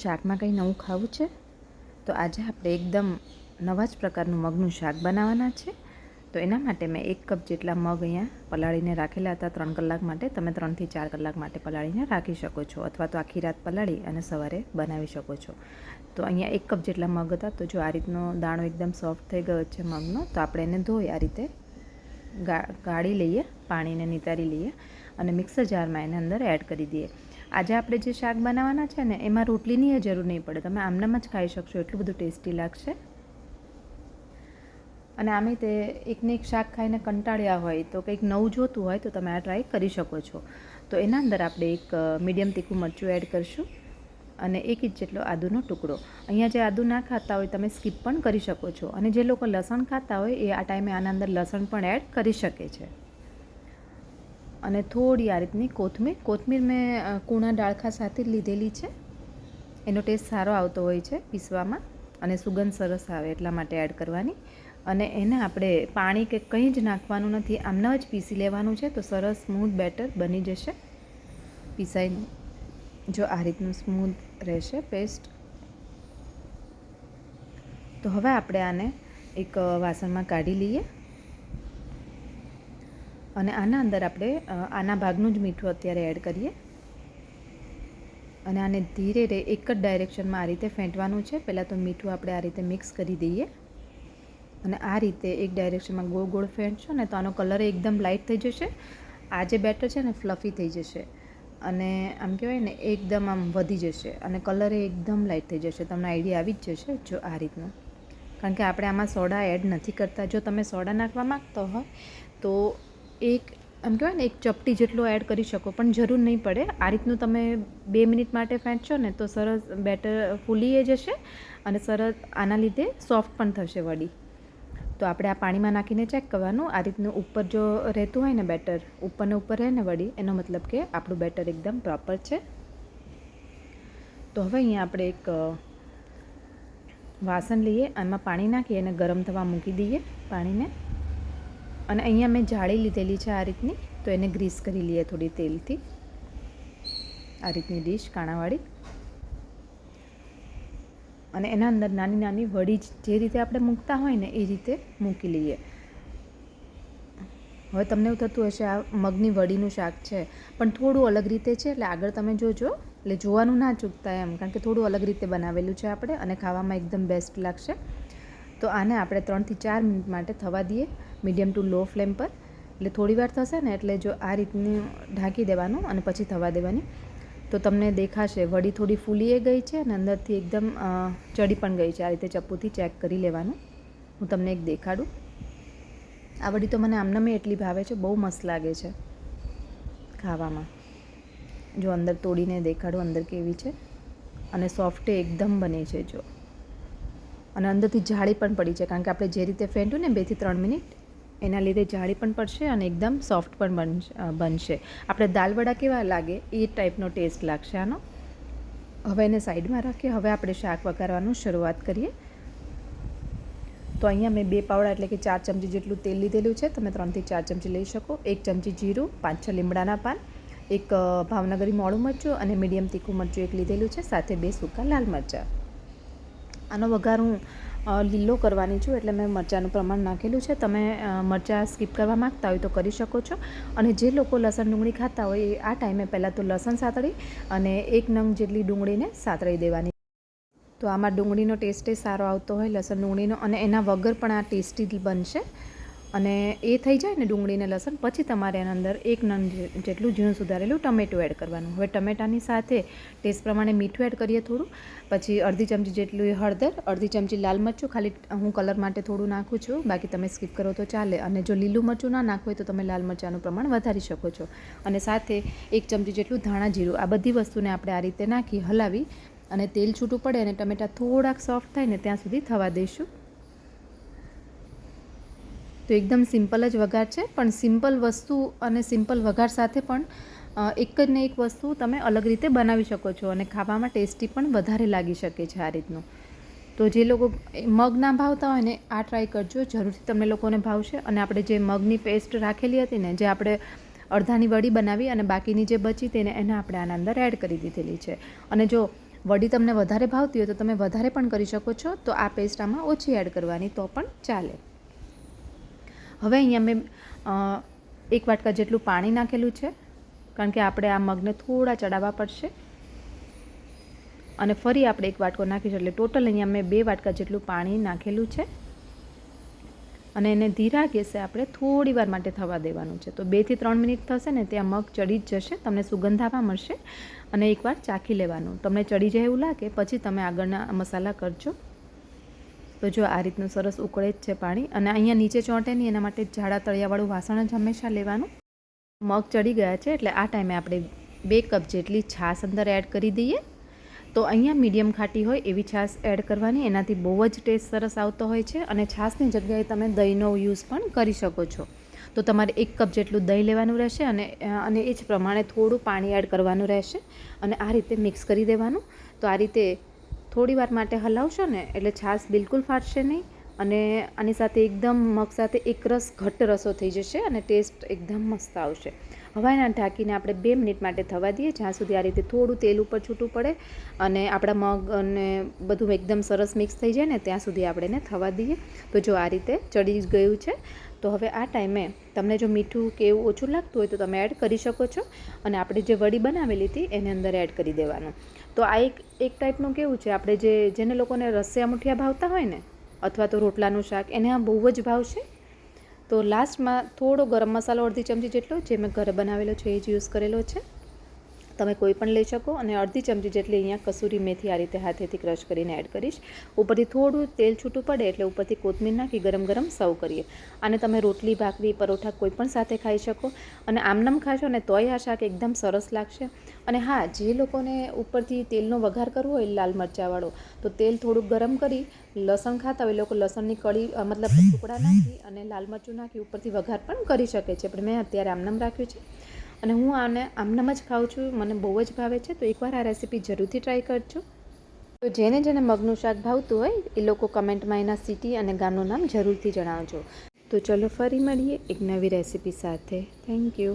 શાકમાં કંઈ નવું ખાવું છે? તો આજે આપણે એકદમ નવા જ પ્રકારનું મગનું શાક બનાવવાના છે. તો એના માટે મેં એક કપ જેટલા મગ અહીંયા પલાળીને રાખેલા હતા ત્રણ કલાક માટે. તમે ત્રણથી ચાર કલાક માટે પલાળીને રાખી શકો છો અથવા તો આખી રાત પલાળી અને સવારે બનાવી શકો છો. તો અહીંયા એક કપ જેટલા મગ હતા. તો જો આ રીતનો દાણો એકદમ સોફ્ટ થઈ ગયો છે મગનો, તો આપણે એને ધોઈ આ રીતે ગાળી લઈએ, પાણીને નિતારી લઈએ અને મિક્સર જારમાં એને અંદર એડ કરી દઈએ. આજે આપણે જે શાક બનાવવાના છે ને, એમાં રોટલીની જરૂર નહીં પડે. તમે આમનામ જ ખાઈ શકશો. એટલું બધું ટેસ્ટી લાગશે. અને આમે તે એકને એક શાક ખાઈને કંટાળ્યા હોય, તો કંઈક નવું જોતું હોય, તો તમે આ ટ્રાય કરી શકો છો. તો એના અંદર આપણે એક મીડિયમ તીખું મરચું એડ કરીશું અને એક ઇંચ જેટલો આદુનો ટુકડો. અહીંયા જે આદુ ના ખાતા હોય, તમે સ્કીપ પણ કરી શકો છો. અને જે લોકો લસણ ખાતા હોય, એ આ ટાઈમે આના અંદર લસણ પણ એડ કરી શકે છે. અને થોડી આ રીતની કોથમીર. કોથમીર મેં કૂણા ડાળખા સાથે લીધેલી છે. એનો ટેસ્ટ સારો આવતો હોય છે પીસવામાં અને સુગંધ સરસ આવે એટલા માટે એડ કરવાની. અને એને આપણે પાણી કે કંઈ જ નાખવાનું નથી, આમના જ પીસી લેવાનું છે, તો સરસ સ્મૂથ બેટર બની જશે. પીસાઈને જો આ રીતનું સ્મૂથ રહેશે પેસ્ટ. તો હવે આપણે આને એક વાસણમાં કાઢી લઈએ. અને આના અંદર આપણે આના ભાગનું જ મીઠું અત્યારે એડ કરીએ. અને આને ધીરે ધીરે એક જ ડાયરેક્શનમાં આ રીતે ફેંટવાનું છે. પહેલાં તો મીઠું આપણે આ રીતે મિક્સ કરી દઈએ. અને આ રીતે એક ડાયરેક્શનમાં ગોળ ગોળ ફેંટશો ને તો આનો કલર એકદમ લાઇટ થઈ જશે. આ જે બેટર છે ને ફ્લફી થઈ જશે. અને આમ કહેવાય ને, એકદમ આમ વધી જશે. અને કલર એકદમ લાઇટ થઈ જશે. તમને આઈડિયા આવી જ જશે જો આ રીતનું. કારણ કે આપણે આમાં સોડા એડ નથી કરતા. જો તમે સોડા નાખવા માગતો હોય તો એક આમ કહેવાય ને, એક ચપટી જેટલો એડ કરી શકો, પણ જરૂર નહીં પડે. આ રીતનું તમે બે મિનિટ માટે ફેંટશો ને, તો સરસ બેટર ફૂલી જશે અને સરસ આના લીધે સોફ્ટ પણ થશે વડી. તો આપણે આ પાણીમાં નાખીને ચેક કરવાનું. આ રીતનું ઉપર જો રહેતું હોય ને બેટર ઉપરને ઉપર રહે ને વળી એનો મતલબ કે આપણું બેટર એકદમ પ્રોપર છે. તો હવે અહીંયા આપણે એક વાસણ લઈએ. એમાં પાણી નાખીએ અને ગરમ થવા મૂકી દઈએ પાણીને. અને અહીંયા મેં જાળી લીધેલી છે આ રીતની, તો એને ગ્રીસ કરી લઈએ થોડી તેલથી. આ રીતની ડીશ કાણાવાળી. અને એના અંદર નાની નાની વડી જે રીતે આપણે મૂકતા હોય ને એ રીતે મૂકી લઈએ. હવે તમને એવું થતું હશે, આ મગની વડીનું શાક છે, પણ થોડું અલગ રીતે છે, એટલે આગળ તમે જોજો. એટલે જોવાનું ના ચૂકતા એમ, કારણ કે થોડું અલગ રીતે બનાવેલું છે આપણે અને ખાવામાં એકદમ બેસ્ટ લાગશે. તો આને આપણે ત્રણથી ચાર મિનિટ માટે થવા દઈએ મીડિયમ ટુ લો ફ્લેમ પર. એટલે થોડીવાર થશે ને એટલે જો આ રીતનું ઢાંકી દેવાનું અને પછી થવા દેવાની. તો તમને દેખાશે વડી થોડી ફૂલીએ ગઈ છે અને અંદરથી એકદમ ચડી પણ ગઈ છે. આ રીતે ચપ્પુથી ચેક કરી લેવાનું. હું તમને એક દેખાડું. આ વડી તો મને આમનામે એટલી ભાવે છે, બહુ મસ્ત લાગે છે ખાવામાં. જો અંદર તોડીને દેખાડું અંદર કેવી છે. અને સોફ્ટ એકદમ બની છે, જો. અને અંદરથી જાળી પણ પડી છે. કારણ કે આપણે જે રીતે ફેંટ્યું ને બેથી ત્રણ મિનિટ, એના લીધે જાળી પણ પડશે અને એકદમ સોફ્ટ પણ બનશે. આપણે દાલવડા કેવા લાગે એ ટાઈપનો ટેસ્ટ લાગશે આનો. હવે એને સાઈડમાં રાખીએ. હવે આપણે શાક વઘારવાનું શરૂઆત કરીએ. તો અહીંયા મેં બે પાવડા એટલે કે ચાર ચમચી જેટલું તેલ લીધેલું છે. તમે ત્રણથી ચાર ચમચી લઈ શકો. એક ચમચી જીરું પાંચ છ લીમડાના પાન, એક ભાવનગરી મોળું મરચું અને મીડિયમ તીખું મરચું એક લીધેલું છે. સાથે બે સૂકા લાલ મરચાં. આનો વઘાર હું લીલો કરવાની છું એટલે મેં મરચાંનું પ્રમાણ નાખેલું છે. તમે મરચાં સ્કીપ કરવા માગતા હોય તો કરી શકો છો. અને જે લોકો લસણ ડુંગળી ખાતા હોય એ, આ ટાઈમે પહેલાં તો લસણ સાતળી અને એક નંગ જેટલી ડુંગળીને સાતળી દેવાની. તો આમાં ડુંગળીનો ટેસ્ટ સારો આવતો હોય, લસણ ડુંગળીનો, અને એના વગર પણ આ ટેસ્ટી બનશે. અને એ થઈ જાય ને ડુંગળીને લસણ, પછી તમારે એના અંદર એક નન જેટલું ઝીણું સુધારેલું ટમેટું એડ કરવાનું. હવે ટમેટાની સાથે ટેસ્ટ પ્રમાણે મીઠું એડ કરીએ થોડું, પછી અડધી ચમચી જેટલું હળદર, અડધી ચમચી લાલ મરચું, ખાલી હું કલર માટે થોડું નાખું છું, બાકી તમે સ્કીપ કરો તો ચાલે. અને જો લીલું મરચું ના નાખવું હોય તો તમે લાલ મરચાંનું પ્રમાણ વધારી શકો છો. અને સાથે એક ચમચી જેટલું ધાણા જીરું. આ બધી વસ્તુને આપણે આ રીતે નાખી, હલાવી અને તેલ છૂટું પડે અને ટમેટા થોડાક સોફ્ટ થાય ને ત્યાં સુધી થવા દઈશું. તો એકદમ સિમ્પલ જ વઘાર છે. પણ સિમ્પલ વસ્તુ અને સિમ્પલ વઘાર સાથે પણ એક જ ને એક વસ્તુ તમે અલગ રીતે બનાવી શકો છો અને ખાવામાં ટેસ્ટી પણ વધારે લાગી શકે છે આ રીતનું. તો જે લોકો મગ ના ભાવતા હોય ને, આ ટ્રાય કરજો. જરૂરથી તમને લોકોને ભાવશે. અને આપણે જે મગની પેસ્ટ રાખેલી હતી ને, જે આપણે અડધાની વડી બનાવી અને બાકીની જે બચી તેને એને આપણે આના અંદર એડ કરી દીધેલી છે. અને જો વડી તમને વધારે ભાવતી હોય તો તમે વધારે પણ કરી શકો છો. તો આ પેસ્ટ આમાં ઓછી એડ કરવાની તો પણ ચાલે. હવે અહીંયા મેં એક વાટકા જેટલું પાણી નાખેલું છે, કારણ કે આપણે આ મગને થોડા ચડાવવા પડશે. અને ફરી આપણે એક વાટકો નાખીશું, એટલે ટોટલ અહીંયા મેં બે વાટકા જેટલું પાણી નાખેલું છે. અને એને ધીરા ગેસે આપણે થોડી વાર માટે થવા દેવાનું છે. તો બેથી ત્રણ મિનિટ થશે ને, ત્યાં મગ ચડી જ જશે, તમને સુગંધ મળશે. અને એકવાર ચાખી લેવાનું. તમને ચડી જાય એવું લાગે, પછી તમે આગળના મસાલા કરજો. તો જો આ રીતનું સરસ ઉકળે જ છે પાણી અને અહીંયા નીચે ચોંટે નહીં, એના માટે જાડા તળિયાવાળું વાસણ જ હંમેશા લેવાનું. મગ ચડી ગયા છે એટલે આ ટાઈમે આપણે બે કપ જેટલી છાશ અંદર એડ કરી દઈએ. તો અહીંયા મીડિયમ ખાટી હોય એવી છાશ એડ કરવાની, એનાથી બહુ જ ટેસ્ટ સરસ આવતો હોય છે અને છાશની જગ્યાએ તમે દહીંનો યુઝ પણ કરી શકો છો. તો તમારે એક કપ જેટલું દહીં લેવાનું રહેશે અને અને એ જ પ્રમાણે થોડું પાણી એડ કરવાનું રહેશે અને આ રીતે મિક્સ કરી દેવાનું. તો આ રીતે થોડી વાર માટે હલાવશો ને એટલે છાશ બિલકુલ ફાટશે નહીં. અને આની સાથે એકદમ મગ સાથે એક રસ ઘટ્ટ રસો થઈ જશે અને ટેસ્ટ એકદમ મસ્ત આવશે. હવે ઢાંકીને આપણે બે મિનિટ માટે થવા દઈએ, જ્યાં સુધી આ રીતે થોડું તેલ ઉપર છૂટું પડે અને આપણા મગ અને બધું એકદમ સરસ મિક્સ થઈ જાય ને ત્યાં સુધી આપણે એને થવા દઈએ. તો જો આ રીતે ચડી ગયું છે, તો હવે આ ટાઈમે તમને જો મીઠું કે એવું ઓછું લાગતું હોય તો તમે એડ કરી શકો છો અને આપણે જે વડી બનાવેલી હતી એની અંદર એડ કરી દેવાનું. તો આ એક એક ટાઈપનું કેવું છે, આપણે જે, જેને લોકોને રસિયા મુઠિયા ભાવતા હોય ને અથવા તો રોટલાનું શાક, એને આ બહુ જ ભાવશે તો લાસ્ટમાં થોડો ગરમ મસાલો અડધી ચમચી જેટલો, જે મેં ઘરે બનાવેલો છે, એ જ યુઝ કરેલો છે. તમે કોઈ પણ લઈ શકો અને અડધી ચમચી જેટલી અહીંયા કસૂરી મેથી આ રીતે હાથેથી ક્રશ કરીને એડ કરીશ. ઉપરથી થોડું તેલ છૂટું પડે એટલે ઉપરથી કોથમીર નાખી ગરમ ગરમ સર્વ કરીએ. અને તમે રોટલી, ભાખરી, પરોઠા કોઈ પણ સાથે ખાઈ શકો અને આમનામ ખાશો ને તોય આ શાક એકદમ સરસ લાગશે. અને હા, જે લોકોને ઉપરથી તેલનો વઘાર કરવો હોય લાલ મરચાંવાળો, તો તેલ થોડુંક ગરમ કરી લસણ ખાતા હોય લોકો લસણની કળી મતલબ ટુકડા નાખી અને લાલ મરચું નાખી ઉપરથી વઘાર પણ કરી શકે છે. પણ મેં અત્યારે આમનામ રાખ્યું છે. અને હું આને આમનામ જ ખાઉં છું, મને બહુ જ ભાવે છે, તો એકવાર આ રેસીપી જરૂરથી ટ્રાય કરજો. તો જેને જેને મગનું શાક ભાવતું હોય, એ લોકો કમેન્ટમાં એના સિટી અને ગામનું નામ જરૂરથી જણાવજો. તો ચલો ફરી મળીએ એક નવી રેસીપી સાથે. Thank you